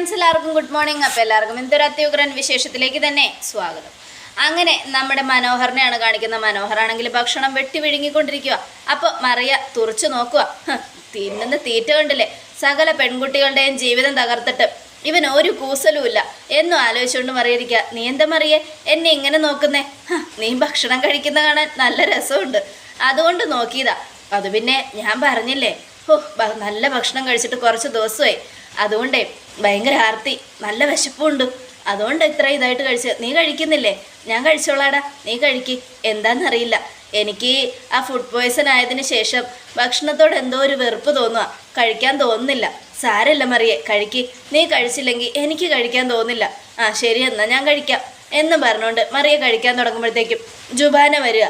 Friends എല്ലാവർക്കും good morning അപ്പോൾ എല്ലാവർക്കും എന്തൊരു അത്യുഗ്രൻ വിശേഷത്തിലേക്ക് തന്നെ സ്വാഗതം. അങ്ങനെ നമ്മുടെ മനോഹറിനെയാണ് കാണിക്കുന്നത് മനോഹറാണെങ്കിൽ ഭക്ഷണം വെട്ടി വിഴുങ്ങിക്കൊണ്ടിരിക്കുക അപ്പോൾ മറിയ തുറച്ചു നോക്കുക തിന്നുന്ന തീറ്റ കണ്ടില്ലേ? സകല പെൺകുട്ടികളുടെയും ജീവിതം തകർത്തിട്ട്. ഇവൻ ഒരു കൂസലുമില്ല എന്നും ആലോചിച്ചുകൊണ്ട് മറിയിരിക്കുക നീ എന്താ മറിയേ? എന്നെ ഇങ്ങനെ നോക്കുന്നേ? നീ ഭക്ഷണം കഴിക്കുന്ന കാണാൻ നല്ല രസമുണ്ട്. അതുകൊണ്ട് നോക്കിയതാ. അത് പിന്നെ ഞാൻ പറഞ്ഞില്ലേ? ഓ നല്ല ഭക്ഷണം കഴിച്ചിട്ട് കുറച്ച് ദിവസമായി. അതുകൊണ്ടേ ഭയങ്കര ആർത്തി. നല്ല വിശപ്പുണ്ട്. അതുകൊണ്ട് ഇത്ര ഇതായിട്ട് കഴിച്ച് നീ കഴിക്കുന്നില്ലേ? ഞാൻ കഴിച്ചോളാടാ. നീ കഴിക്ക്. എന്താണെന്നറിയില്ല എനിക്ക് ആ ഫുഡ് പോയ്സൺ ആയതിനു ശേഷം ഭക്ഷണത്തോട് എന്തോ ഒരു വെറുപ്പ് തോന്നുക കഴിക്കാൻ തോന്നുന്നില്ല. സാരല്ല മറിയെ കഴിക്ക്. നീ കഴിച്ചില്ലെങ്കിൽ എനിക്ക് കഴിക്കാൻ തോന്നില്ല ആ ശരി എന്നാൽ ഞാൻ കഴിക്കാം. എന്നും പറഞ്ഞുകൊണ്ട് മറിയെ കഴിക്കാൻ തുടങ്ങുമ്പോഴത്തേക്കും ജുബാന വരിക.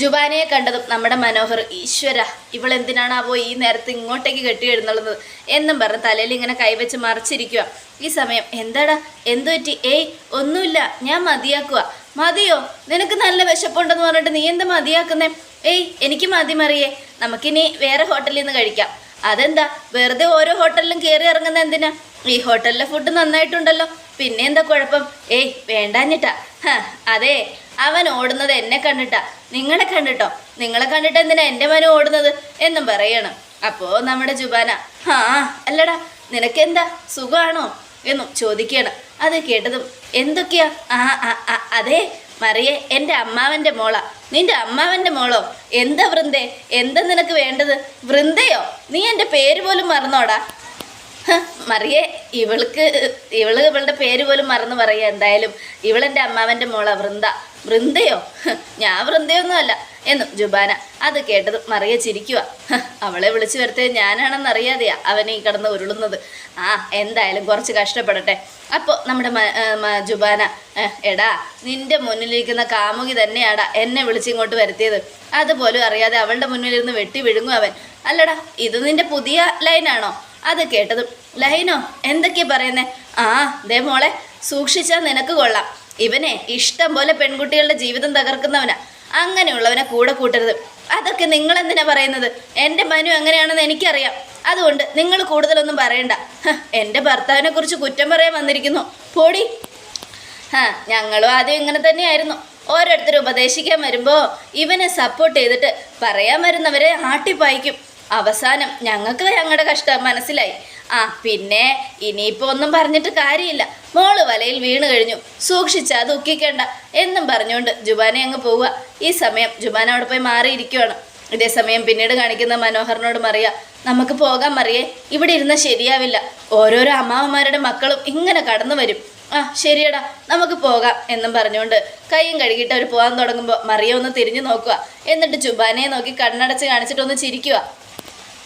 ജുബാനയെ കണ്ടതും നമ്മുടെ മനോഹർ ഈശ്വര ഇവളെന്തിനാണാവോ ഈ നേരത്ത് ഇങ്ങോട്ടേക്ക് കെട്ടി എഴുന്നള്ളുന്നത് എന്നും പറഞ്ഞ് തലയിൽ ഇങ്ങനെ കൈവച്ച് മറിച്ചിരിക്കുക ഈ സമയം എന്താടാ? എന്തു പറ്റി ഏയ് ഒന്നുമില്ല. ഞാൻ മതിയാക്കുക മതിയോ? നിനക്ക് നല്ല വിശപ്പുണ്ടെന്ന് പറഞ്ഞിട്ട് നീ എന്താ മതിയാക്കുന്നേ? ഏയ് എനിക്ക് മതി മറിയേ. നമുക്കിനി വേറെ ഹോട്ടലിൽ നിന്ന് കഴിക്കാം. അതെന്താ? വെറുതെ ഓരോ ഹോട്ടലിലും കയറി ഇറങ്ങുന്ന എന്തിനാ? ഈ ഹോട്ടലിലെ ഫുഡ് നന്നായിട്ടുണ്ടല്ലോ. പിന്നെ എന്താ കുഴപ്പം? ഏയ് വേണ്ടാഞ്ഞിട്ടാ. അതെ. അവൻ ഓടുന്നത് എന്നെ കണ്ടിട്ടാ. നിങ്ങളെ കണ്ടിട്ടോ? നിങ്ങളെ കണ്ടിട്ട് എന്തിനാ എന്റെ മനം ഓടുന്നത്? എന്നും പറയണം. അപ്പോ നമ്മുടെ ജുബാന ആ അല്ലടാ നിനക്കെന്താ? സുഖമാണോ എന്നും ചോദിക്കണം അത് കേട്ടതും എന്തൊക്കെയാ? ആ അതെ മറിയെ എന്റെ അമ്മാവന്റെ മോളാ. നിന്റെ അമ്മാവന്റെ മോളോ? എന്താ വൃന്ദേ? എന്താ നിനക്ക് വേണ്ടത്? വൃന്ദയോ? നീ എന്റെ പേര് പോലും മറന്നോടാ. മറിയേ ഇവൾക്ക് ഇവൾ ഇവളുടെ പേര് പോലും മറന്നു പറയുക എന്തായാലും ഇവളെന്റെ അമ്മാവന്റെ മോളാ വൃന്ദ. വൃന്ദയോ? ഞാൻ വൃന്ദയൊന്നുമല്ല എന്നും ജുബാന അത് കേട്ടത് മറിയ ചിരിക്കുക അവളെ വിളിച്ചു വരുത്തിയത് ഞാനാണെന്ന് അറിയാതെയാ അവനെ കിടന്ന് ഉരുളുന്നത്. ആ എന്തായാലും കുറച്ച് കഷ്ടപ്പെടട്ടെ. അപ്പോൾ നമ്മുടെ ജുബാന എടാ നിന്റെ മുന്നിലിരിക്കുന്ന കാമുകി തന്നെയാടാ എന്നെ വിളിച്ചിങ്ങോട്ട് വരുത്തിയത്. അതുപോലും അറിയാതെ അവളുടെ മുന്നിലിരുന്ന് വെട്ടി വിഴുങ്ങും അവൻ. അല്ലടാ ഇത് നിന്റെ പുതിയ ലൈനാണോ? അത് കേട്ടതും ലൈനോ എന്തൊക്കെയാ പറയുന്നേ? ആ ദേ മോളെ സൂക്ഷിച്ചാൽ നിനക്ക് കൊള്ളാം. ഇവനെ ഇഷ്ടം പോലെ പെൺകുട്ടികളുടെ ജീവിതം തകർക്കുന്നവനാ. അങ്ങനെയുള്ളവനെ കൂടെ കൂട്ടരുത്. അതൊക്കെ നിങ്ങൾ എന്തിനാ പറയുന്നത്? എന്റെ മനു എങ്ങനെയാണെന്ന് എനിക്കറിയാം. അതുകൊണ്ട് നിങ്ങൾ കൂടുതലൊന്നും പറയണ്ട. എന്റെ ഭർത്താവിനെ കുറിച്ച് കുറ്റം പറയാൻ വന്നിരിക്കുന്നു. പോടി. ആ ഞങ്ങളും ആദ്യം ഇങ്ങനെ തന്നെയായിരുന്നു. ഓരോരുത്തർ ഉപദേശിക്കാൻ വരുമ്പോൾ ഇവനെ സപ്പോർട്ട് ചെയ്തിട്ട് പറയാൻ വരുന്നവരെ ആട്ടിപ്പായിക്കും. അവസാനം ഞങ്ങൾക്ക് ഞങ്ങളുടെ കഷ്ടം മനസ്സിലായി? ആ പിന്നെ ഇനിയിപ്പോൾ ഒന്നും പറഞ്ഞിട്ട് കാര്യമില്ല. മോൾ വലയിൽ വീണ് കഴിഞ്ഞു. സൂക്ഷിച്ചാ ദുഃഖിക്കേണ്ട. എന്നും പറഞ്ഞുകൊണ്ട് ജുബാനെ അങ്ങ് പോവുക. ഈ സമയം ജുബാൻ അവിടെ പോയി മാറിയിരിക്കുവാണ്. ഇതേ സമയം പിന്നീട് കാണിക്കുന്ന മനോഹരനോട് മറിയ നമുക്ക് പോകാൻ മറിയേ. ഇവിടെ ഇരുന്ന ശരിയാവില്ല. ഓരോരോ അമ്മാവന്മാരുടെ മക്കളും ഇങ്ങനെ കടന്നു വരും. ആ ശരിയടാ. നമുക്ക് പോകാം. എന്നും പറഞ്ഞുകൊണ്ട് കൈയും കഴുകിയിട്ട് അവർ പോകാൻ തുടങ്ങുമ്പോൾ മറിയ ഒന്ന് തിരിഞ്ഞു നോക്കുക. എന്നിട്ട് ജുബാനെ നോക്കി കണ്ണടച്ച് കാണിച്ചിട്ടൊന്ന് ചിരിക്കുക.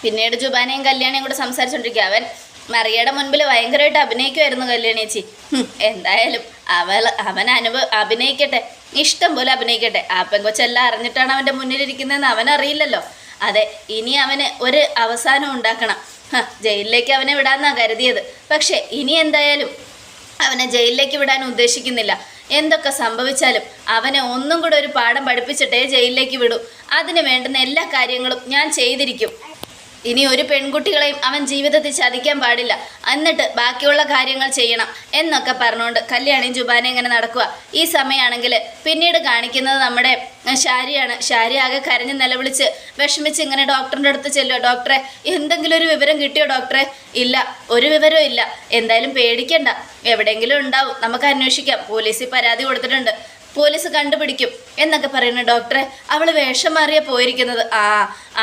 പിന്നീട് ജുബാനയും കല്യാണിയും കൂടെ സംസാരിച്ചുകൊണ്ടിരിക്കുക അവൻ മറിയയുടെ മുൻപിൽ ഭയങ്കരമായിട്ട് അഭിനയിക്കുമായിരുന്നു കല്യാണി ചേച്ചി. എന്തായാലും അവൾ അവൻ അനുഭവ അഭിനയിക്കട്ടെ. ഇഷ്ടം പോലെ അഭിനയിക്കട്ടെ. ആ പെങ്കൊച്ചെല്ലാം അറിഞ്ഞിട്ടാണ് അവന്റെ മുന്നിലിരിക്കുന്നതെന്ന് അവൻ അറിയില്ലല്ലോ. അതെ ഇനി അവന് ഒരു അവസാനം ഉണ്ടാക്കണം. ജയിലിലേക്ക് അവനെ വിടാമെന്നാണ് കരുതിയത്. പക്ഷേ ഇനി എന്തായാലും അവനെ ജയിലിലേക്ക് വിടാൻ ഉദ്ദേശിക്കുന്നില്ല. എന്തൊക്കെ സംഭവിച്ചാലും അവനെ ഒന്നും കൂടെ ഒരു പാഠം പഠിപ്പിച്ചിട്ടേ ജയിലിലേക്ക് വിടൂ. അതിന് വേണ്ടുന്ന എല്ലാ കാര്യങ്ങളും ഞാൻ ചെയ്തിരിക്കും. ഇനി ഒരു പെൺകുട്ടികളെയും അവൻ ജീവിതത്തിൽ ചതിക്കാൻ പാടില്ല. എന്നിട്ട് ബാക്കിയുള്ള കാര്യങ്ങൾ ചെയ്യണം എന്നൊക്കെ പറഞ്ഞുകൊണ്ട് കല്യാണിയും ജുബാനയും ഇങ്ങനെ നടക്കുക. ഈ സമയമാണെങ്കിൽ പിന്നീട് കാണിക്കുന്നത് നമ്മുടെ ഷാരിയാണ് ഷാരി ആകെ കരഞ്ഞ് നിലവിളിച്ച് വിഷമിച്ച് ഇങ്ങനെ ഡോക്ടറിന്റെ അടുത്ത് ചെല്ലുക ഡോക്ടറെ എന്തെങ്കിലും ഒരു വിവരം കിട്ടിയോ ഡോക്ടറെ? ഇല്ല ഒരു വിവരവും ഇല്ല. എന്തായാലും പേടിക്കണ്ട. എവിടെയെങ്കിലും ഉണ്ടാവും. നമുക്ക് അന്വേഷിക്കാം. പോലീസിൽ പരാതി കൊടുത്തിട്ടുണ്ട്. പോലീസ് കണ്ടുപിടിക്കും എന്നൊക്കെ പറയുന്ന ഡോക്ടറെ അവൾ വേഷം മാറിയ പോയിരിക്കുന്നത്. ആ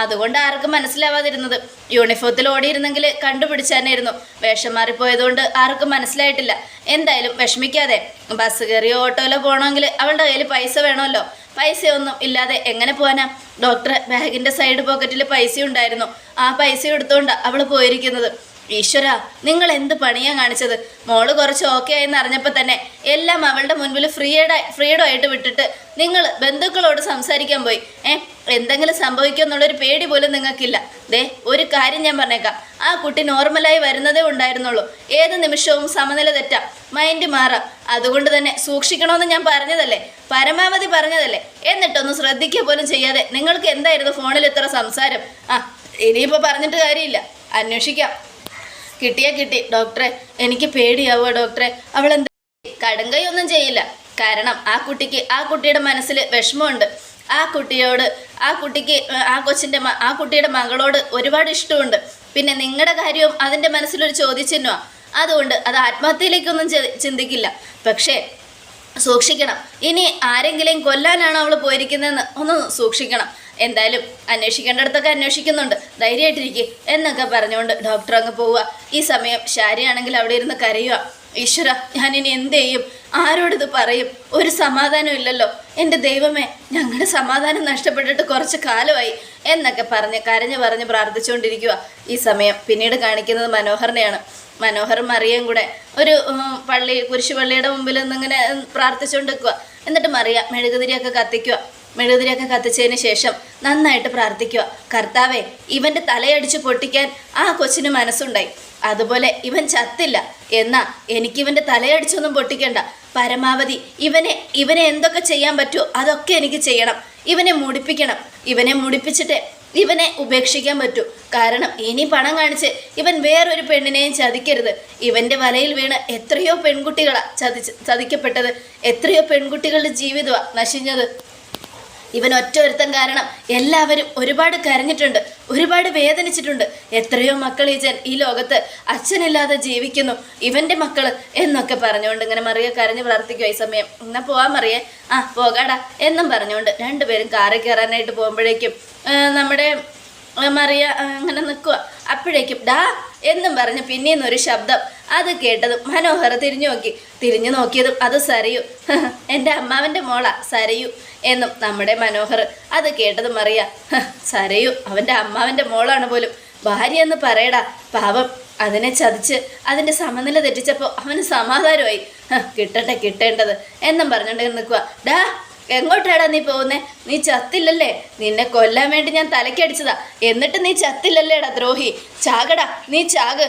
അതുകൊണ്ട് ആർക്കും മനസ്സിലാവാതിരുന്നത്. യൂണിഫോത്തിൽ ഓടിയിരുന്നെങ്കിൽ കണ്ടുപിടിച്ചാനായിരുന്നു വേഷം മാറിപ്പോയതുകൊണ്ട് ആർക്കും മനസ്സിലായിട്ടില്ല. എന്തായാലും വിഷമിക്കാതെ ബസ് കയറിയോ ഓട്ടോയിലോ പോകണമെങ്കിൽ അവളുടെ കയ്യിൽ പൈസ വേണമല്ലോ. പൈസയൊന്നും ഇല്ലാതെ എങ്ങനെ പോകാനാ ഡോക്ടറെ ബാഗിന്റെ സൈഡ് പോക്കറ്റിൽ പൈസ ഉണ്ടായിരുന്നു ആ പൈസ എടുത്തുകൊണ്ട് അവൾ പോയിരിക്കുന്നത്. ഈശ്വര നിങ്ങൾ എന്ത് പണിയാ കാണിച്ചത്? മോൾ കുറച്ച് ഓക്കെ ആയെന്ന് അറിഞ്ഞപ്പോൾ തന്നെ എല്ലാം അവളുടെ മുൻപിൽ ഫ്രീഡ ഫ്രീഡം ആയിട്ട് വിട്ടിട്ട് നിങ്ങൾ ബന്ധുക്കളോട് സംസാരിക്കാൻ പോയി. ഏ എന്തെങ്കിലും സംഭവിക്കുമെന്നുള്ളൊരു പേടി പോലും നിങ്ങൾക്കില്ല. ദേ ഒരു കാര്യം ഞാൻ പറഞ്ഞേക്കാം. ആ കുട്ടി നോർമലായി വരുന്നതേ ഉണ്ടായിരുന്നുള്ളൂ. ഏത് നിമിഷവും സമനില തെറ്റാം. മൈൻഡ് മാറാം. അതുകൊണ്ട് തന്നെ സൂക്ഷിക്കണമെന്ന് ഞാൻ പറഞ്ഞതല്ലേ? പരമാവധി പറഞ്ഞതല്ലേ? എന്നിട്ടൊന്നും ശ്രദ്ധിക്കുക പോലും ചെയ്യാതെ നിങ്ങൾക്ക് എന്തായിരുന്നു ഫോണിൽ ഇത്ര സംസാരം? ആ ഇനിയിപ്പോൾ പറഞ്ഞിട്ട് കാര്യമില്ല. അന്വേഷിക്കാം. കിട്ടിയാ കിട്ടി. ഡോക്ടറെ എനിക്ക് പേടിയാവുക ഡോക്ടറെ. അവൾ എന്താ കടുങ്കൈ ഒന്നും ചെയ്യില്ല. കാരണം ആ കുട്ടിക്ക് ആ കുട്ടിയുടെ മനസ്സിൽ വിഷമമുണ്ട്. ആ കുട്ടിയോട് ആ കുട്ടിക്ക് ആ കൊച്ചിന്റെ ആ കുട്ടിയുടെ മകളോട് ഒരുപാട് ഇഷ്ടമുണ്ട്. പിന്നെ നിങ്ങളുടെ കാര്യവും അതിന്റെ മനസ്സിലൊരു ചോദ്യചിഹ്നമാണ് അതുകൊണ്ട് അത് ആത്മഹത്യയിലേക്കൊന്നും ചിന്തിക്കില്ല. പക്ഷേ സൂക്ഷിക്കണം. ഇനി ആരെങ്കിലും കൊല്ലാനാണ് അവൾ പോയിരിക്കുന്നതെന്ന് ഒന്ന് സൂക്ഷിക്കണം. എന്തായാലും അന്വേഷിക്കേണ്ടടത്തൊക്കെ അന്വേഷിക്കുന്നുണ്ട്. ധൈര്യമായിട്ടിരിക്കുക എന്നൊക്കെ പറഞ്ഞുകൊണ്ട് ഡോക്ടർ അങ്ങ് പോവുക ഈ സമയം ശാരിയാണെങ്കിൽ അവിടെ ഇരുന്ന് കരയുക. ഈശ്വര ഞാൻ ഇനി എന്ത് ചെയ്യും? ആരോടിത് പറയും? ഒരു സമാധാനം ഇല്ലല്ലോ. എന്റെ ദൈവമേ ഞങ്ങളുടെ സമാധാനം നഷ്ടപ്പെട്ടിട്ട് കുറച്ച് കാലമായി എന്നൊക്കെ പറഞ്ഞ് കരഞ്ഞു പറഞ്ഞ് പ്രാർത്ഥിച്ചുകൊണ്ടിരിക്കുക ഈ സമയം. പിന്നീട് കാണിക്കുന്നത് മനോഹറിനെയാണ്. മനോഹറും മറിയയും കൂടെ ഒരു പള്ളി കുരിശുപള്ളിയുടെ മുമ്പിൽ നിന്നിങ്ങനെ പ്രാർത്ഥിച്ചുകൊണ്ട് നിൽക്കുക എന്നിട്ട് മറിയ മെഴുകുതിരിയൊക്കെ കത്തിക്കുക. മെഴുകുതിരിയൊക്കെ കത്തിച്ചതിന് ശേഷം നന്നായിട്ട് പ്രാർത്ഥിക്കുക. കർത്താവെ ഇവന്റെ തലയടിച്ച് പൊട്ടിക്കാൻ ആ കൊച്ചിന് മനസ്സുണ്ടായി. അതുപോലെ ഇവൻ ചത്തില്ല. എന്നാ എനിക്കിവന്റെ തലയടിച്ചൊന്നും പൊട്ടിക്കണ്ട. പരമാവധി ഇവനെ ഇവനെ എന്തൊക്കെ ചെയ്യാൻ പറ്റുമോ അതൊക്കെ എനിക്ക് ചെയ്യണം. ഇവനെ മുടിപ്പിക്കണം. ഇവനെ മുടിപ്പിച്ചിട്ട് ഇവനെ ഉപേക്ഷിക്കാൻ പറ്റൂ. കാരണം ഇനി പണം കാണിച്ച് ഇവൻ വേറൊരു പെണ്ണിനെയും ചതിക്കരുത്. ഇവന്റെ വലയിൽ വീണ് എത്രയോ പെൺകുട്ടികളാണ് ചതിച്ച് ചതിക്കപ്പെട്ടത്. എത്രയോ പെൺകുട്ടികളുടെ ജീവിതമാണ് നശിഞ്ഞത്. ഇവൻ ഒറ്റ ഒരുത്തം കാരണം എല്ലാവരും ഒരുപാട് കരഞ്ഞിട്ടുണ്ട്. ഒരുപാട് വേദനിച്ചിട്ടുണ്ട്. എത്രയോ മക്കൾ ഈ ജൻ ഈ ലോകത്ത് അച്ഛനില്ലാതെ ജീവിക്കുന്നു. ഇവന്റെ മക്കൾ എന്നൊക്കെ പറഞ്ഞുകൊണ്ട് ഇങ്ങനെ മറിയ കരഞ്ഞ് പ്രാർത്ഥിക്കുക ഈ സമയം. എന്നാ പോവാൻ മറിയേ. ആ പോകാടാ എന്നും പറഞ്ഞുകൊണ്ട് രണ്ടുപേരും കാറിൽ കയറാനായിട്ട് പോകുമ്പോഴേക്കും നമ്മുടെ മറിയ അങ്ങനെ നിൽക്കുക അപ്പോഴേക്കും ഡാ എന്നും പറഞ്ഞ് പിന്നെയും ശബ്ദം അത് കേട്ടതും മനോഹർ തിരിഞ്ഞു നോക്കി. തിരിഞ്ഞു നോക്കിയതും അത് സരയു. എന്റെ അമ്മാവന്റെ മോളാ സരയു എന്നും നമ്മുടെ മനോഹർ. അത് കേട്ടതും മറിയ സരയു അവന്റെ അമ്മാവന്റെ മോളാണ് പോലും. ഭാര്യ എന്ന് പറയടാ പാവം. അതിനെ ചതിച്ച് അതിന്റെ സമനില തെറ്റിച്ചപ്പോൾ അവന് സമാധാനമായി. കിട്ടട്ടെ കിട്ടേണ്ടത് എന്നും പറഞ്ഞുകൊണ്ട് നിൽക്കുക ഡാ എങ്ങോട്ടാടാ നീ പോകുന്നേ? നീ ചത്തില്ലല്ലേ? നിന്നെ കൊല്ലാൻ വേണ്ടി ഞാൻ തലക്കടിച്ചതാ എന്നിട്ട് നീ ചത്തില്ലല്ലേടാ ദ്രോഹി? ചാകടാ നീ ചാക്.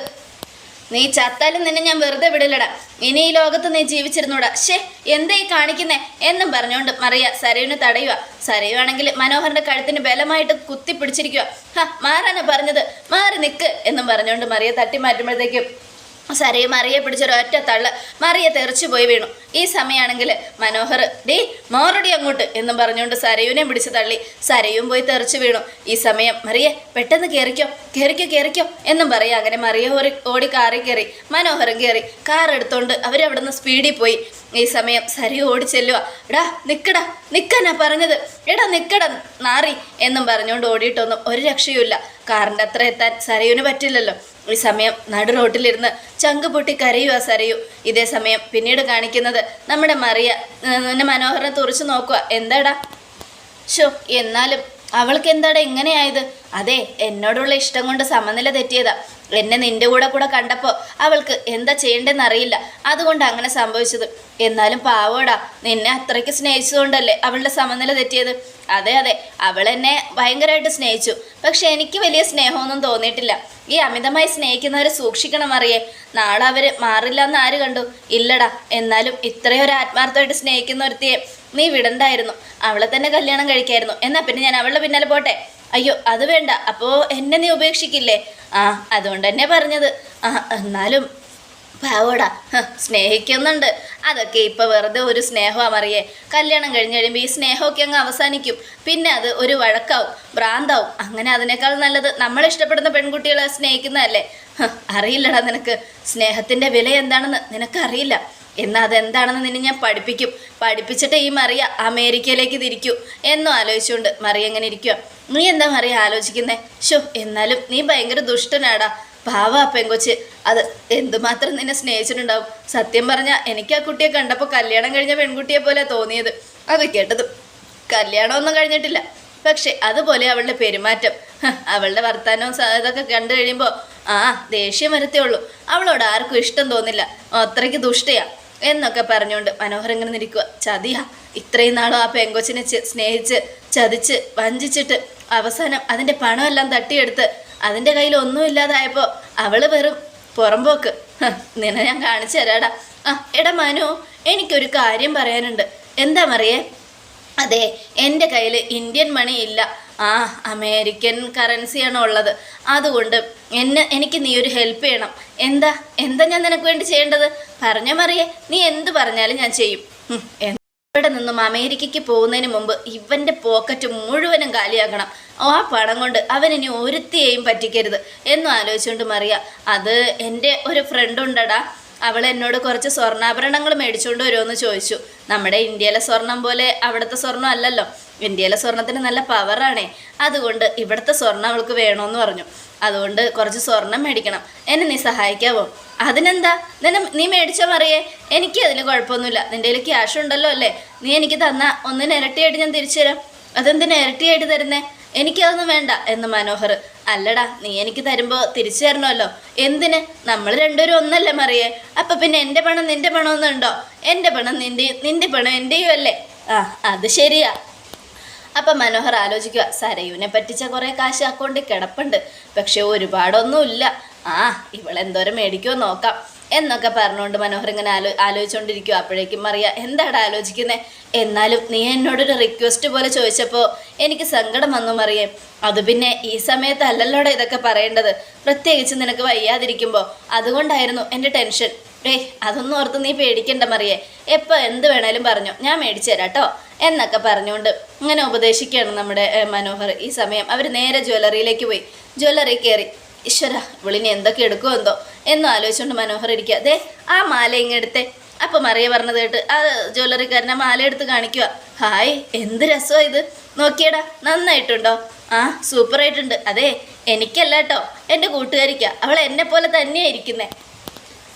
നീ ചത്താലും നിന്നെ ഞാൻ വെറുതെ വിടില്ലടാ ഇനി ഈ ലോകത്ത് നീ ജീവിച്ചിരുന്നൂടാ. ഷേ എന്തേ കാണിക്കുന്നേ? എന്നും പറഞ്ഞുകൊണ്ട് മറിയ സരയുവിനെ തടയുക സരയുവാണെങ്കിൽ മനോഹറിന്റെ കഴുത്തിന് ബലമായിട്ട് കുത്തി പിടിച്ചിരിക്കുക ഹാ മാറാനാ പറഞ്ഞത്. മാറി നിക്ക് എന്നും പറഞ്ഞുകൊണ്ട് മറിയ തട്ടി മാറ്റുമ്പോഴത്തേക്കും സരയും മറിയെ പിടിച്ചൊരു ഒറ്റ തള്ള് മറിയ തെറിച്ചു പോയി വീണു. ഈ സമയമാണെങ്കിൽ മനോഹർ ഡേ മോറടി അങ്ങോട്ട് എന്നും പറഞ്ഞുകൊണ്ട് സരയുവിനെ പിടിച്ച് തള്ളി. സരയും പോയി തെറിച്ചു വീണു. ഈ സമയം മറിയെ പെട്ടെന്ന് കയറിക്കോ കയറിക്കോ കയറിക്കോ എന്നും പറയാം. അങ്ങനെ മറിയ ഓടി കാറി കയറി. മനോഹരം കയറി കാർ എടുത്തോണ്ട് അവരവിടുന്ന് സ്പീഡിൽ പോയി. ഈ സമയം സരി ഓടി ചെല്ലുക എടാ നിക്കടാ നിക്കാനാ പറഞ്ഞത്. എടാ നിക്കട നാറി എന്നും പറഞ്ഞുകൊണ്ട് ഓടിയിട്ടൊന്നും ഒരു രക്ഷയുമില്ല. കാറിന്റെ അത്ര എത്താൻ സരയുവിന് പറ്റില്ലല്ലോ. ഈ സമയം നടു റോട്ടിലിരുന്ന് ചങ്ക് പൊട്ടി കരയുക സരയു. ഇതേ സമയം പിന്നീട് കാണിക്കുന്നത് നമ്മുടെ മറിയ നിന്നെ മനോഹരനെ തുറച്ചു നോക്കുക എന്താടാ? ഷോ എന്നാലും അവൾക്ക് എന്താടാ എങ്ങനെയായത് അതെ എന്നോടുള്ള ഇഷ്ടം കൊണ്ട് സമനില തെറ്റിയതാ. എന്നെ നിന്റെ കൂടെ കൂടെ കണ്ടപ്പോൾ അവൾക്ക് എന്താ ചെയ്യേണ്ടെന്ന് അറിയില്ല അതുകൊണ്ട് അങ്ങനെ സംഭവിച്ചത്. എന്നാലും പാവോടാ നിന്നെ അത്രയ്ക്ക് സ്നേഹിച്ചതുകൊണ്ടല്ലേ അവളുടെ സമനില തെറ്റിയത്? അതെ അതെ അവൾ എന്നെ ഭയങ്കരമായിട്ട് സ്നേഹിച്ചു. പക്ഷെ എനിക്ക് വലിയ സ്നേഹമൊന്നും തോന്നിയിട്ടില്ല. ഈ അമിതമായി സ്നേഹിക്കുന്നവരെ സൂക്ഷിക്കണം അറിയേ. നാളെ അവർ മാറില്ല എന്ന് ആര് കണ്ടു? ഇല്ലടാ എന്നാലും ഇത്രയൊരു ആത്മാർത്ഥമായിട്ട് സ്നേഹിക്കുന്ന ഒരുത്തിയെ നീ വിടണ്ടായിരുന്നു. അവളെ തന്നെ കല്യാണം കഴിക്കായിരുന്നു. എന്നാ പിന്നെ ഞാൻ അവളുടെ പിന്നാലെ പോട്ടെ? അയ്യോ അത് വേണ്ട. അപ്പോ എന്നെ നീ ഉപേക്ഷിക്കില്ലേ? ആ അതുകൊണ്ട് തന്നെ പറഞ്ഞത്. ആ എന്നാലും പാവോടാ. സ്നേഹിക്കുന്നുണ്ട്. അതൊക്കെ ഇപ്പൊ വെറുതെ ഒരു സ്നേഹമാ മറിയേ. കല്യാണം കഴിഞ്ഞ് കഴിയുമ്പോൾ ഈ സ്നേഹമൊക്കെ അങ്ങ് അവസാനിക്കും. പിന്നെ അത് ഒരു വഴക്കാവും ഭ്രാന്താവും. അങ്ങനെ അതിനേക്കാൾ നല്ലത് നമ്മളിഷ്ടപ്പെടുന്ന പെൺകുട്ടികളെ സ്നേഹിക്കുന്നതല്ലേ? അറിയില്ലടാ നിനക്ക്. സ്നേഹത്തിന്റെ വില എന്താണെന്ന് നിനക്കറിയില്ല. എന്നാൽ അതെന്താണെന്ന് നിന്നെ ഞാൻ പഠിപ്പിക്കും. പഠിപ്പിച്ചിട്ട് ഈ മറിയ അമേരിക്കയിലേക്ക് തിരിക്കൂ. എന്നും ആലോചിച്ചുകൊണ്ട് മറിയ എങ്ങനെ ഇരിക്കുക നീ എന്താ മറിയ ആലോചിക്കുന്നേ? ഷോ എന്നാലും നീ ഭയങ്കര ദുഷ്ടനാടാ. പാവ പെങ്കൊച്ച്. അത് എന്തുമാത്രം നിന്നെ സ്നേഹിച്ചിട്ടുണ്ടാവും. സത്യം പറഞ്ഞാൽ എനിക്ക് ആ കുട്ടിയെ കണ്ടപ്പോൾ കല്യാണം കഴിഞ്ഞ പെൺകുട്ടിയെ പോലെ തോന്നിയത്. അത് കേട്ടതും. കല്യാണമൊന്നും കഴിഞ്ഞിട്ടില്ല. പക്ഷേ അതുപോലെ അവളുടെ പെരുമാറ്റം. അവളുടെ വർത്തമാനവും ഇതൊക്കെ കണ്ടു കഴിയുമ്പോൾ ആ ദേഷ്യം വരത്തേ ഉള്ളൂ. അവളോട് ആർക്കും ഇഷ്ടം തോന്നില്ല. അത്രയ്ക്ക് ദുഷ്ടയാ. എന്നൊക്കെ പറഞ്ഞുകൊണ്ട് മനോഹർ ഇങ്ങനെ നിൽക്കുക ചതിയാ. ഇത്രയും നാളും ആ പെങ്കൊച്ചിനെ സ്നേഹിച്ച് ചതിച്ച് വഞ്ചിച്ചിട്ട് അവസാനം അതിന്റെ പണമെല്ലാം തട്ടിയെടുത്ത് അതിന്റെ കയ്യിൽ ഒന്നുമില്ലാതായപ്പോൾ അവൾ വെറും പുറമ്പോക്ക്. നിന്നെ ഞാൻ കാണിച്ചു തരാടാ. ആ എടാ മനു എനിക്കൊരു കാര്യം പറയാനുണ്ട്. എന്താ മറിയേ? അതെ എന്റെ കയ്യിൽ ഇന്ത്യൻ മണി ഇല്ല. ആ അമേരിക്കൻ കറൻസിയാണ് ഉള്ളത്. അതുകൊണ്ട് എന്നെ എനിക്ക് നീ ഒരു ഹെൽപ്പ് ചെയ്യണം. എന്താ എന്താ ഞാൻ നിനക്ക് വേണ്ടി ചെയ്യേണ്ടത്? പറഞ്ഞ മറിയേ നീ എന്ത് പറഞ്ഞാലും ഞാൻ ചെയ്യും. ഇവിടെ നിന്നും അമേരിക്കയ്ക്ക് പോകുന്നതിന് മുമ്പ് ഇവന്റെ പോക്കറ്റ് മുഴുവനും കാലിയാക്കണം. ആ പണം കൊണ്ട് അവൻ ഇനി ഒരുത്തിയെയും പറ്റിക്കരുത്. എന്നും ആലോചിച്ചുകൊണ്ട് മറിയ അത് എന്റെ ഒരു ഫ്രണ്ട് ഉണ്ടടാ. അവൾ എന്നോട് കുറച്ച് സ്വർണാഭരണങ്ങൾ മേടിച്ചുകൊണ്ട് വരുമെന്ന് ചോദിച്ചു. നമ്മുടെ ഇന്ത്യയിലെ സ്വർണം പോലെ അവിടുത്തെ സ്വർണം അല്ലല്ലോ. ഇന്ത്യയിലെ സ്വർണത്തിന് നല്ല പവറാണേ അതുകൊണ്ട് ഇവിടുത്തെ സ്വർണം അവൾക്ക് വേണമെന്ന് പറഞ്ഞു. അതുകൊണ്ട് കുറച്ച് സ്വർണം മേടിക്കണം. എന്നെ നീ സഹായിക്കാവോ? അതിനെന്താ? നിന്നെ നീ മേടിച്ചോ മറിയേ. എനിക്ക് അതിന് കുഴപ്പമൊന്നുമില്ല. നിന്റെ കയ്യിൽ ക്യാഷ് ഉണ്ടല്ലോ അല്ലേ? നീ എനിക്ക് തന്ന ഒന്നിന് ഇരട്ടിയായിട്ട് ഞാൻ തിരിച്ചു തരാം. അതെന്തിനാ ഇരട്ടിയായിട്ട് തരുന്നേ? എനിക്കതൊന്നും വേണ്ട എന്ന് മനോഹർ. അല്ലടാ നീ എനിക്ക് തരുമ്പോൾ തിരിച്ചു തരണമല്ലോ. എന്തിന്? നമ്മൾ രണ്ടുപേരും ഒന്നല്ലേ മറിയേ. അപ്പം പിന്നെ എന്റെ പണം നിന്റെ പണമൊന്നും ഉണ്ടോ? എന്റെ പണം നിന്റെയും നിന്റെ പണം എന്റെയും അല്ലേ? ആ അത് ശരിയാ. അപ്പം മനോഹർ ആലോചിക്കുക സരയുവിനെ പറ്റിച്ച കുറേ കാശ് അക്കൗണ്ടിൽ കിടപ്പുണ്ട്. പക്ഷെ ഒരുപാടൊന്നുമില്ല. ആ ഇവളെന്തോരം മേടിക്കുമോ നോക്കാം. എന്നൊക്കെ പറഞ്ഞുകൊണ്ട് മനോഹർ ഇങ്ങനെ ആലോ ആലോചിച്ചുകൊണ്ടിരിക്കുക അപ്പോഴേക്കും മറിയ എന്താണ് ആലോചിക്കുന്നത് എന്നാലും നീ എന്നോടൊരു റിക്വസ്റ്റ് പോലെ ചോദിച്ചപ്പോൾ എനിക്ക് സങ്കടം വന്നു മറിയേ. അത് പിന്നെ ഈ സമയത്തല്ലല്ലോടെ ഇതൊക്കെ പറയേണ്ടത്? പ്രത്യേകിച്ച് നിനക്ക് വയ്യാതിരിക്കുമ്പോൾ അതുകൊണ്ടായിരുന്നു എന്റെ ടെൻഷൻ. ഏയ് അതൊന്നും ഓർത്ത് നീ പേടിക്കണ്ട മറിയേ. എപ്പോൾ എന്ത് വേണേലും പറഞ്ഞു. ഞാൻ മേടിച്ചു തരാം കേട്ടോ എന്നൊക്കെ പറഞ്ഞുകൊണ്ട് ഇങ്ങനെ ഉപദേശിക്കുകയാണ് നമ്മുടെ മനോഹർ. ഈ സമയം അവർ നേരെ ജ്വല്ലറിയിലേക്ക് പോയി. ജ്വല്ലറി കയറി ഈശ്വര ഇവളിനി എന്തൊക്കെ എടുക്കുമോ എന്തോ എന്നും ആലോചിച്ചുകൊണ്ട് മനോഹർ ഇരിക്കുക അതെ ആ മാല ഇങ്ങെടുത്തെ അപ്പം മറിയ പറഞ്ഞത് കേട്ട് ആ ജ്വല്ലറിക്കാരനെ മാല എടുത്ത് കാണിക്കുക ഹായ് എന്ത് രസമാണ് ഇത്. നോക്കിയടാ നന്നായിട്ടുണ്ടോ? ആ സൂപ്പറായിട്ടുണ്ട്. അതെ എനിക്കല്ല കേട്ടോ എന്റെ കൂട്ടുകാരിക്കാ. അവൾ എന്നെ പോലെ തന്നെയാണ്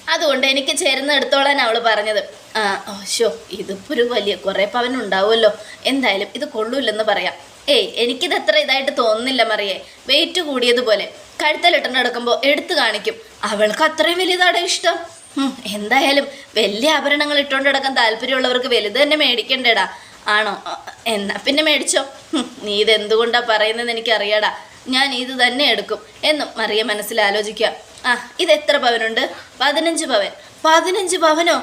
അതുകൊണ്ട് എനിക്ക് ചേരുന്ന എടുത്തോളാൻ അവൾ പറഞ്ഞത്. ആ ഓ ഷോ ഇതിപ്പോൾ ഒരു വലിയ കുറേ പവൻ ഉണ്ടാവുമല്ലോ. എന്തായാലും ഇത് കൊള്ളൂല്ലെന്ന് പറയാം. ഏയ് എനിക്കിത് അത്ര ഇതായിട്ട് തോന്നുന്നില്ല മറിയേ. വെയിറ്റ് കൂടിയതുപോലെ. കഴുത്തലിട്ട് നടക്കുമ്പോൾ എടുത്തു കാണിക്കും. അവൾക്ക് അത്രയും വലിയതാണ് ഇഷ്ടം. എന്തായാലും വലിയ ആഭരണങ്ങൾ ഇട്ടുകൊണ്ട് നടക്കാൻ താല്പര്യമുള്ളവർക്ക് വലുത് തന്നെ മേടിക്കണ്ടേടാ. ആണോ? എന്നാ പിന്നെ മേടിച്ചോ. നീ ഇത് പറയുന്നത് പറയുന്നതെന്ന് എനിക്കറിയാടാ. ഞാൻ ഇത് തന്നെ എടുക്കും. എന്നും മറിയ മനസ്സിൽ ആലോചിക്കുക. ആ ഇത് എത്ര പവനുണ്ട്? പതിനഞ്ച് പവൻ. പതിനഞ്ച് പവനോ?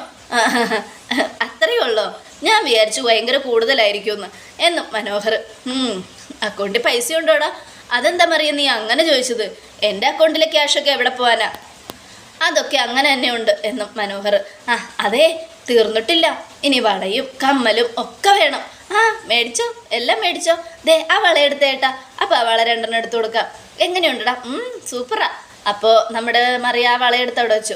അത്രയേ ഉള്ളോ? ഞാൻ വിചാരിച്ചു ഭയങ്കര കൂടുതലായിരിക്കുമെന്ന്. എന്നും മനോഹർ അക്കൗണ്ടിൽ പൈസ ഉണ്ടോടാ? അതെന്താ മറിയ നീ അങ്ങനെ ചോദിച്ചത്? എന്റെ അക്കൗണ്ടിലെ ക്യാഷൊക്കെ എവിടെ പോവാനാ? അതൊക്കെ അങ്ങനെ തന്നെ ഉണ്ട് എന്നും മനോഹർ. ആ അതെ തീർന്നിട്ടില്ല. ഇനി വളയും കമ്മലും ഒക്കെ വേണം. ആ മേടിച്ചോ? എല്ലാം മേടിച്ചോ. ദേ ആ വള എടുത്തേട്ടാ. അപ്പോൾ ആ വള രണ്ടെണ്ണം എടുത്തു കൊടുക്കാം. എങ്ങനെയുണ്ടടാ? സൂപ്പറാ. അപ്പോൾ നമ്മുടെ മറിയ വളയെടുത്ത് വള അവിടെ വെച്ചു.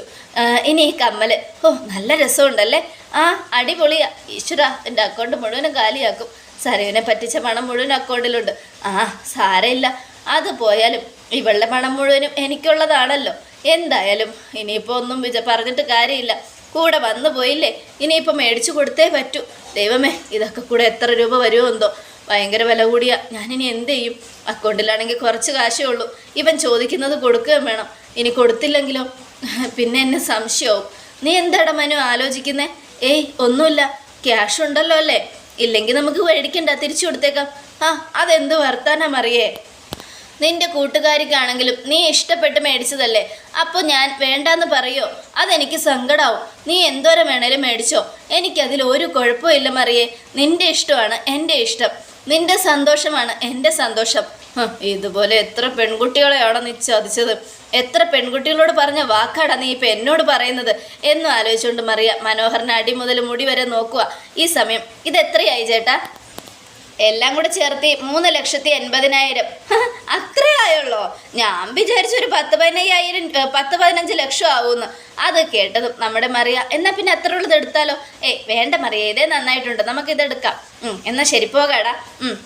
ഇനി ഈ കമ്മൽ ഓ നല്ല രസമുണ്ടല്ലേ? ആ അടിപൊളിയാ. ഈശ്വര എന്റെ അക്കൗണ്ട് മുഴുവനും കാലിയാക്കും. സരവിനെ പറ്റിച്ച പണം മുഴുവൻ അക്കൗണ്ടിലുണ്ട്. ആ സാരയില്ല അത് പോയാലും ഇവളുടെ പണം മുഴുവനും എനിക്കുള്ളതാണല്ലോ. എന്തായാലും ഇനിയിപ്പോൾ ഒന്നും വിജ പറഞ്ഞിട്ട് കാര്യമില്ല. കൂടെ വന്നു പോയില്ലേ? ഇനിയിപ്പോൾ മേടിച്ചു കൊടുത്തേ പറ്റൂ. ദൈവമേ ഇതൊക്കെ കൂടെ എത്ര രൂപ വരുമോ എന്തോ ഭയങ്കര വില കൂടിയ. ഞാനിനി എന്ത് ചെയ്യും? അക്കൗണ്ടിലാണെങ്കിൽ കുറച്ച് കാശേ ഉള്ളൂ. ഇവൻ ചോദിക്കുന്നത് കൊടുക്കുകയും വേണം. ഇനി കൊടുത്തില്ലെങ്കിലോ? പിന്നെ എന്നെ സംശയവും. നീ എന്താടാ മനു ആലോചിക്കുന്നേ? ഏയ് ഒന്നുമില്ല. ക്യാഷ് ഉണ്ടല്ലോ അല്ലേ? ഇല്ലെങ്കിൽ നമുക്ക് മേടിക്കണ്ട. തിരിച്ചു കൊടുത്തേക്കാം. ആ അതെന്ത് വർത്താനം മറിയേ? നിന്റെ കൂട്ടുകാരിക്കാണെങ്കിലും നീ ഇഷ്ടപ്പെട്ട് മേടിച്ചതല്ലേ? അപ്പോൾ ഞാൻ വേണ്ടാന്ന് പറയോ? അതെനിക്ക് സങ്കടാവും. നീ എന്തോരം വേണേലും മേടിച്ചോ. എനിക്കതിൽ ഒരു കുഴപ്പമില്ല മറിയേ. നിന്റെ ഇഷ്ടമാണ് എന്റെ ഇഷ്ടം. നിന്റെ സന്തോഷമാണ് എന്റെ സന്തോഷം. ഇതുപോലെ എത്ര പെൺകുട്ടികളെയാണോ നീ ചതിച്ചത് എത്ര പെൺകുട്ടികളോട് പറഞ്ഞ വാക്കാടാ നീ ഇപ്പം എന്നോട് പറയുന്നത്? എന്നും ആലോചിച്ചുകൊണ്ട് മറിയ മനോഹറിന് അടി മുതൽ മുടി വരെ നോക്കുക ഈ സമയം ഇത് എത്രയായി ചേട്ടാ? എല്ലാം കൂടെ ചേർത്തി മൂന്ന് ലക്ഷത്തി എൺപതിനായിരം അത്രയായുള്ളോ ഞാൻ വിചാരിച്ചു ഒരു പത്ത് പതിനയ്യായിരം പത്ത് പതിനഞ്ച് ലക്ഷം ആവുമെന്ന് അത് കേട്ടതും നമ്മുടെ മറിയ എന്നാ പിന്നെ അത്ര ഉള്ളത് എടുത്താലോ? ഏയ് വേണ്ട മറിയ ഇതേ നന്നായിട്ടുണ്ട്. നമുക്കിത് എടുക്കാം. ഉം, എന്നാ ശരി പോകാടാ.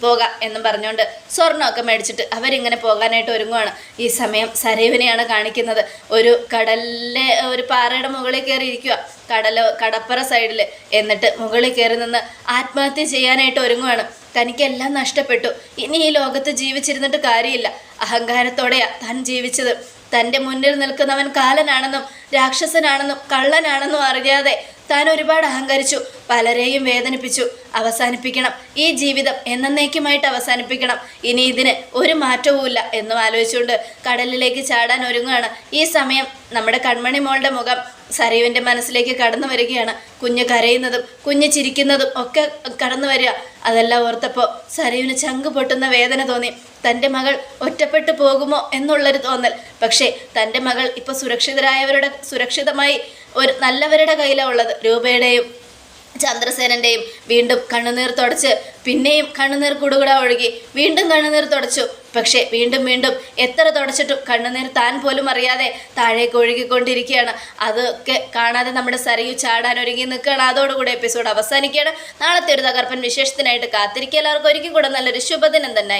പോകാം എന്നും പറഞ്ഞുകൊണ്ട് സ്വർണമൊക്കെ മേടിച്ചിട്ട് അവരിങ്ങനെ പോകാനായിട്ട് ഒരുങ്ങുവാണ്. ഈ സമയം സരയുവിനെയാണ് കാണിക്കുന്നത്. ഒരു കടലിലെ ഒരു പാറയുടെ മുകളിൽ കയറി ഇരിക്കുക കടല കടപ്പുറ സൈഡിൽ എന്നിട്ട് മുകളിൽ കയറി നിന്ന് ആത്മഹത്യ ചെയ്യാനായിട്ട് ഒരുങ്ങുവാണ്. തനിക്കെല്ലാം നഷ്ടപ്പെട്ടു. ഇനി ഈ ലോകത്ത് ജീവിച്ചിരുന്നിട്ട് കാര്യമില്ല. അഹങ്കാരത്തോടെയാ താൻ ജീവിച്ചത്. തന്റെ മുന്നിൽ നിൽക്കുന്നവൻ കാലനാണെന്നും രാക്ഷസനാണെന്നും കള്ളനാണെന്നും അറിയാതെ താൻ ഒരുപാട് അഹങ്കരിച്ചു പലരെയും വേദനിപ്പിച്ചു. അവസാനിപ്പിക്കണം. ഈ ജീവിതം എന്നേക്കുമായിട്ട് അവസാനിപ്പിക്കണം. ഇനി ഇതിന് ഒരു മാറ്റവുമില്ല എന്നും ആലോചിച്ചുകൊണ്ട് കടലിലേക്ക് ചാടാൻ ഒരുങ്ങുകയാണ്. ഈ സമയം നമ്മുടെ കൺമണി മോളുടെ മുഖം. സരയുവിന്റെ മനസ്സിലേക്ക് കടന്നു വരികയാണ്. കുഞ്ഞ് കരയുന്നതും കുഞ്ഞ് ചിരിക്കുന്നതും ഒക്കെ കടന്നു വരിക. അതെല്ലാം ഓർത്തപ്പോൾ സരയുവിന് ചങ്ക് പൊട്ടുന്ന വേദന തോന്നി. തന്റെ മകൾ ഒറ്റപ്പെട്ടു പോകുമോ എന്നുള്ളൊരു തോന്നൽ. പക്ഷേ തന്റെ മകൾ ഇപ്പോൾ സുരക്ഷിതരായവരുടെ സുരക്ഷിതമായി ഒരു നല്ലവരുടെ കയ്യിലാണ് ഉള്ളത്. രൂപയുടെയും ചന്ദ്രസേനന്റെയും വീണ്ടും കണ്ണുനീർ തുടച്ച് പിന്നെയും കണ്ണുനീർ കൂടുകൂടെ ഒഴുകി വീണ്ടും കണ്ണുനീർ തുടച്ചു. പക്ഷേ വീണ്ടും വീണ്ടും എത്ര തുടച്ചിട്ടും കണ്ണുനീർ താൻ പോലും അറിയാതെ താഴേക്ക് ഒഴുകിക്കൊണ്ടിരിക്കുകയാണ്. അതൊക്കെ കാണാതെ നമ്മുടെ സരയു ചാടാൻ ഒരുങ്ങി നിൽക്കുകയാണ്. അതോടുകൂടി എപ്പിസോഡ് അവസാനിക്കുകയാണ്. നാളത്തെ ഒരു തകർപ്പൻ വിശേഷത്തിനായിട്ട് കാത്തിരിക്കുക. എല്ലാവർക്കും ഒരിക്കൽ കൂടെ നല്ലൊരു ശുഭദിനം തന്നെ.